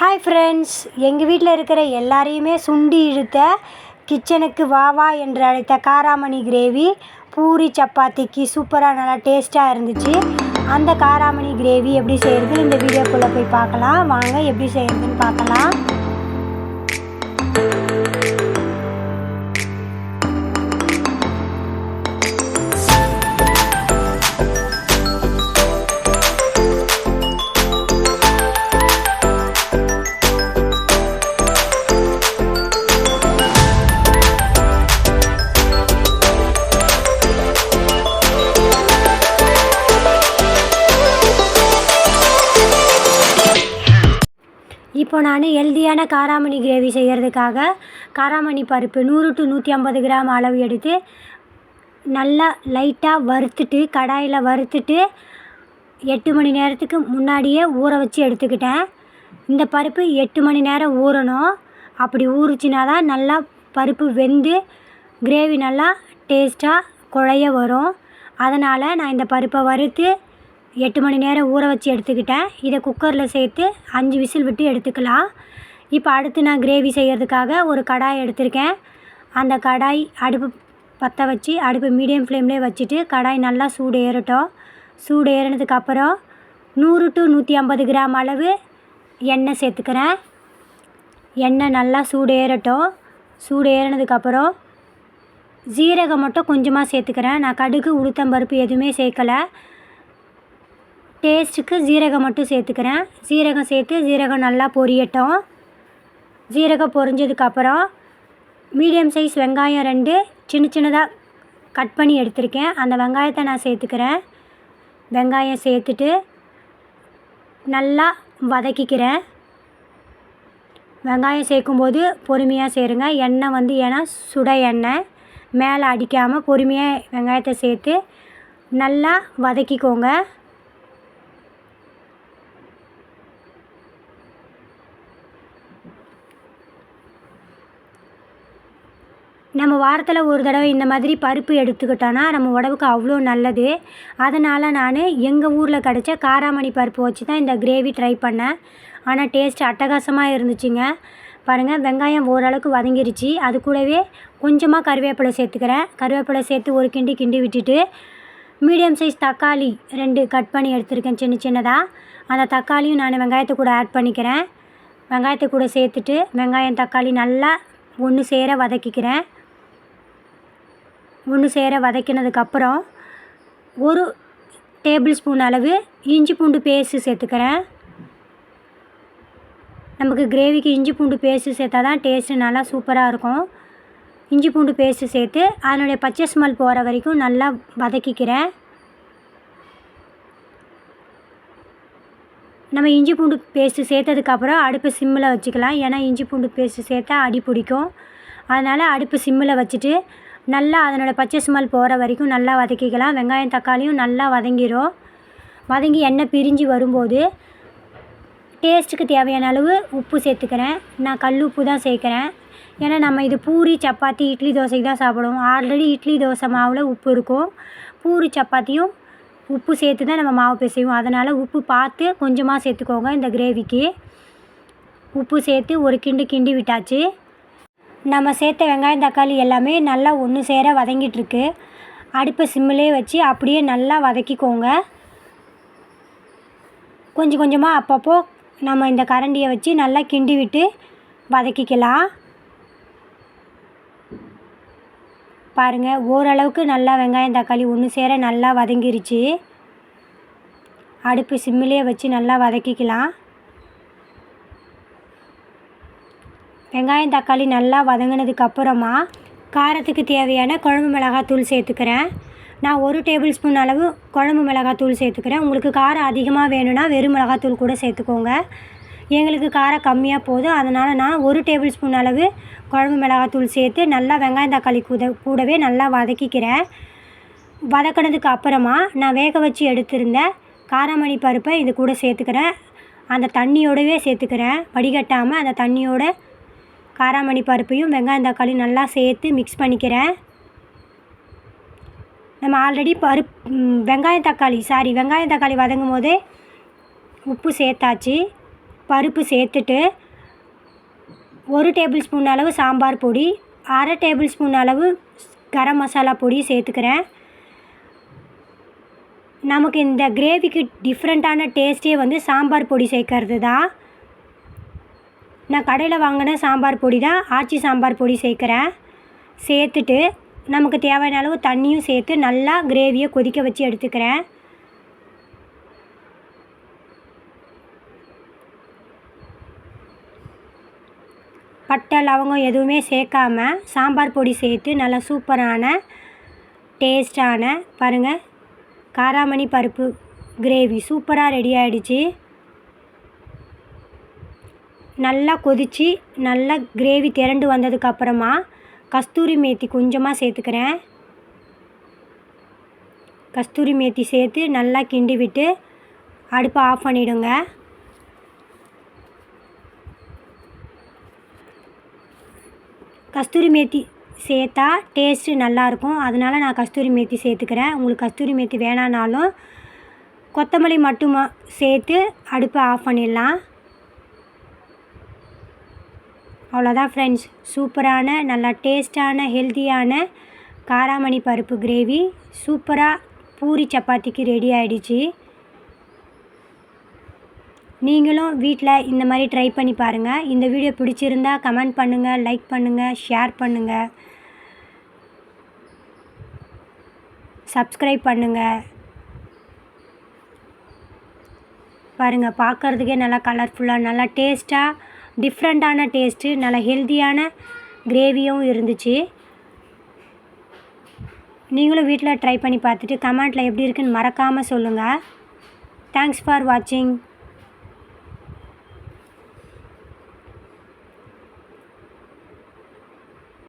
Hi friends எங்கள் வீட்டில் இருக்கிற எல்லாரையுமே சுண்டி இழுத்த கிச்சனுக்கு வா வா என்று அழைத்த காராமணி கிரேவி பூரி சப்பாத்திக்கு சூப்பராக நல்லா டேஸ்ட்டாக இருந்துச்சு. அந்த காராமணி கிரேவி எப்படி செய்கிறது இந்த வீடியோக்குள்ளே போய் பார்க்கலாம். வாங்க எப்படி செய்கிறதுன்னு பார்க்கலாம். இப்போ நான் ஹெல்தியான காராமணி கிரேவி செய்கிறதுக்காக காராமணி பருப்பு நூறு டு நூற்றி ஐம்பது கிராம் அளவு எடுத்து நல்லா லைட்டாக வறுத்துட்டு கடாயில் வறுத்துட்டு எட்டு மணி நேரத்துக்கு முன்னாடியே ஊற வச்சு எடுத்துக்கிட்டேன். இந்த பருப்பு எட்டு மணி நேரம் ஊறணும். அப்படி ஊறுச்சுனா தான் நல்லா பருப்பு வெந்து கிரேவி நல்லா டேஸ்ட்டாக குழைய வரும். அதனால் நான் இந்த பருப்பை வறுத்து எட்டு மணி நேரம் ஊற வச்சு எடுத்துக்கிட்டேன் இதை குக்கரில் சேர்த்து அஞ்சு விசில் விட்டு எடுத்துக்கலாம். இப்போ அடுத்து நான் கிரேவி செய்கிறதுக்காக ஒரு கடாய் எடுத்திருக்கேன். அந்த கடாய் அடுப்பு பற்ற வச்சு அடுப்பு மீடியம் ஃப்ளேம்லேயே வச்சுட்டு கடாய் நல்லா சூடு ஏறட்டும். சூடு ஏறினதுக்கப்புறம் நூறு டு நூற்றி ஐம்பது கிராம் அளவு எண்ணெய் சேர்த்துக்கிறேன். எண்ணெய் நல்லா சூடு ஏறட்டும். சூடு ஏறினதுக்கப்புறம் ஜீரகம் மட்டும் கொஞ்சமாக சேர்த்துக்கிறேன். நான் கடுகு உளுத்தம்பருப்பு எதுவுமே சேர்க்கலை. டேஸ்ட்டுக்கு ஜீரகம் மட்டும் சேர்த்துக்கிறேன். ஜீரகம் சேர்த்து ஜீரகம் நல்லா பொரியட்டும். ஜீரகம் பொரிஞ்சதுக்கப்புறம் மீடியம் சைஸ் வெங்காயம் ரெண்டு சின்ன சின்னதாக கட் பண்ணி எடுத்திருக்கேன். அந்த வெங்காயத்தை நான் சேர்த்துக்கிறேன். வெங்காயம் சேர்த்துட்டு நல்லா வதக்கிக்கிறேன். வெங்காயம் சேர்க்கும்போது பொறுமையாக சேருங்க. எண்ணெய் வந்து ஏன்னா சுட எண்ணெய். மேலே அடிக்காமல் பொறுமையாக வெங்காயத்தை சேர்த்து நல்லா வதக்கிக்கோங்க. நம்ம வாரத்தில் ஒரு தடவை இந்த மாதிரி பருப்பு எடுத்துக்கிட்டோன்னா நம்ம உடம்புக்கு அவ்வளோ நல்லது. அதனால் நான் எங்கள் ஊரில் கிடச்ச காராமணி பருப்பு வச்சு தான் இந்த கிரேவி ட்ரை பண்ணேன். ஆனால் டேஸ்ட் அட்டகாசமாக இருந்துச்சுங்க. பாருங்கள் வெங்காயம் ஓரளவுக்கு வதங்கிருச்சு. அது கூடவே கொஞ்சமாக கருவேப்பிலை சேர்த்துக்கிறேன். கருவேப்பிலை சேர்த்து ஒரு கிண்டி கிண்டி விட்டுட்டு மீடியம் சைஸ் தக்காளி ரெண்டு கட் பண்ணி எடுத்திருக்கேன் சின்ன சின்னதாக அந்த தக்காளியும் நான் வெங்காயத்தை கூட ஆட் பண்ணிக்கிறேன். வெங்காயத்தை கூட சேர்த்துட்டு வெங்காயம் தக்காளி நல்லா ஒன்று சேர வதக்கிக்கிறேன். ஒன்று சேர வதக்கினதுக்கப்புறம் ஒரு டேபிள் ஸ்பூன் அளவு இஞ்சி பூண்டு பேஸ்ட்டு சேர்த்துக்கிறேன். நமக்கு கிரேவிக்கு இஞ்சி பூண்டு பேஸ்ட்டு சேர்த்தா தான் டேஸ்ட்டு நல்லா சூப்பராக இருக்கும். இஞ்சி பூண்டு பேஸ்ட்டு சேர்த்து அதனுடைய பச்சை ஸ்மெல் போகிற வரைக்கும் நல்லா வதக்கிக்கிறேன். நம்ம இஞ்சி பூண்டு பேஸ்ட்டு சேர்த்ததுக்கப்புறம் அடுப்பு சிம்மில் வச்சுக்கலாம். ஏன்னா இஞ்சி பூண்டு பேஸ்ட்டு சேர்த்தா அடி பிடிக்கும். அதனால் அடுப்பு சிம்மில் வச்சுட்டு நல்லா அதனோட பச்சை ஸ்மெல் போகிற வரைக்கும் நல்லா வதக்கிக்கலாம். வெங்காயம் தக்காளியும் நல்லா வதங்கிடும் வதங்கி எண்ணெய் பிரிஞ்சு வரும்போது டேஸ்ட்டுக்கு தேவையான அளவு உப்பு சேர்த்துக்கிறேன். நான் கல் உப்பு தான் சேர்க்குறேன். ஏன்னா நம்ம இது பூரி சப்பாத்தி இட்லி தோசைக்கு தான் சாப்பிடுவோம். ஆல்ரெடி இட்லி தோசை மாவில் உப்பு இருக்கும். பூரி சப்பாத்தியும் உப்பு சேர்த்து தான் நம்ம மாவு பிசைவோம். அதனால் உப்பு பார்த்து கொஞ்சமாக சேர்த்துக்கோங்க இந்த கிரேவிக்கு உப்பு சேர்த்து ஒரு கிண்டு கிண்டி விட்டாச்சு. நம்ம சேர்த்த வெங்காயம் தக்காளி எல்லாமே நல்லா ஒன்று சேர வதங்கிட்டுருக்கு. அடுப்பை சிம்மிலே வச்சு அப்படியே நல்லா வதக்கிக்கோங்க. கொஞ்சம் கொஞ்சமாக அப்பப்போ நம்ம இந்த கரண்டியை வச்சு நல்லா கிண்டி விட்டு வதக்கிக்கலாம். பாருங்கள் ஓரளவுக்கு நல்லா வெங்காயம் தக்காளி ஒன்று சேர நல்லா வதங்கிருச்சு. அடுப்பு சிம்மிலே வச்சு நல்லா வதக்கிக்கலாம். வெங்காயம் தக்காளி நல்லா வதங்கினதுக்கு அப்புறமா காரத்துக்கு தேவையான குழம்பு மிளகாத்தூள் சேர்த்துக்கிறேன். நான் ஒரு டேபிள் ஸ்பூன் அளவு குழம்பு மிளகாத்தூள் சேர்த்துக்கிறேன். உங்களுக்கு காரம் அதிகமாக வேணும்னா வெறும் மிளகாத்தூள் கூட சேர்த்துக்கோங்க. எங்களுக்கு காரம் கம்மியாக போதும். அதனால் நான் ஒரு டேபிள் ஸ்பூன் அளவு குழம்பு மிளகாத்தூள் சேர்த்து நல்லா வெங்காயம் தக்காளி கூட கூடவே நல்லா வதக்கிக்கிறேன். வதக்கினதுக்கு அப்புறமா நான் வேக வச்சு எடுத்திருந்த காராமணி பருப்பை இது கூட சேர்த்துக்கிறேன். அந்த தண்ணியோடவே சேர்த்துக்கிறேன். வடிகட்டாமல் அந்த தண்ணியோட காராமணி பருப்பையும் வெங்காயம் தக்காளி நல்லா சேர்த்து மிக்ஸ் பண்ணிக்கிறேன். நம்ம ஆல்ரெடி பருப் வெங்காயம் தக்காளி சாரி வெங்காயம் தக்காளி வதங்கும் போதே உப்பு சேர்த்தாச்சு. பருப்பு சேர்த்துட்டு ஒரு டேபிள் ஸ்பூன் அளவு சாம்பார் பொடி அரை டேபிள் ஸ்பூன் அளவு கரம் மசாலா பொடி சேர்த்துக்கிறேன். நமக்கு இந்த கிரேவிக்கு டிஃப்ரெண்ட்டான டேஸ்ட்டே வந்து சாம்பார் பொடி சேர்க்கறது தான் நான் கடையில் வாங்கின சாம்பார் பொடி தான் ஆச்சி சாம்பார் பொடி சேர்க்குறேன். சேர்த்துட்டு நமக்கு தேவையான அளவு தண்ணியும் சேர்த்து நல்லா கிரேவியை கொதிக்க வச்சு எடுத்துக்கிறேன். பட்டை லவங்கம் எதுவுமே சேர்க்காம சாம்பார் பொடி சேர்த்து நல்லா சூப்பரான டேஸ்டான பாருங்கள் காராமணி பருப்பு கிரேவி சூப்பராக ரெடி ஆகிடுச்சி நல்லா கொதித்து நல்லா கிரேவி திரண்டு வந்ததுக்கப்புறமா கஸ்தூரி மேத்தி கொஞ்சமாக சேர்த்துக்கிறேன். கஸ்தூரி மேத்தி சேர்த்து நல்லா கிண்டி விட்டு அடுப்பை ஆஃப் பண்ணிவிடுங்க கஸ்தூரி மேத்தி சேர்த்தா டேஸ்ட்டு நல்லாயிருக்கும் அதனால் நான் கஸ்தூரி மேத்தி சேர்த்துக்கிறேன். உங்களுக்கு கஸ்தூரி மேத்தி வேணானாலும் கொத்தமல்லி மட்டுமா சேர்த்து அடுப்பை ஆஃப் பண்ணிடலாம். அவ்வளோதான் ஃப்ரெண்ட்ஸ் சூப்பரான நல்லா டேஸ்ட்டான ஹெல்த்தியான காராமணி பருப்பு கிரேவி சூப்பராக பூரி சப்பாத்திக்கு ரெடி ஆகிடுச்சு நீங்களும் வீட்டில் இந்த மாதிரி ட்ரை பண்ணி பாருங்கள் இந்த வீடியோ பிடிச்சிருந்தா கமெண்ட் பண்ணுங்கள் லைக் பண்ணுங்கள் ஷேர் பண்ணுங்கள் சப்ஸ்கிரைப் பண்ணுங்கள் பாருங்கள் பார்க்குறதுக்கே நல்லா கலர்ஃபுல்லாக நல்லா டேஸ்ட்டாக டிஃப்ரெண்ட்டான டேஸ்ட்டு நல்லா ஹெல்த்தியான கிரேவியும் இருந்துச்சு. நீங்களும் வீட்டில் ட்ரை பண்ணி பார்த்துட்டு கமெண்ட்டில் எப்படி இருக்குன்னு மறக்காமல் சொல்லுங்கள் தேங்க்ஸ் ஃபார் வாட்சிங்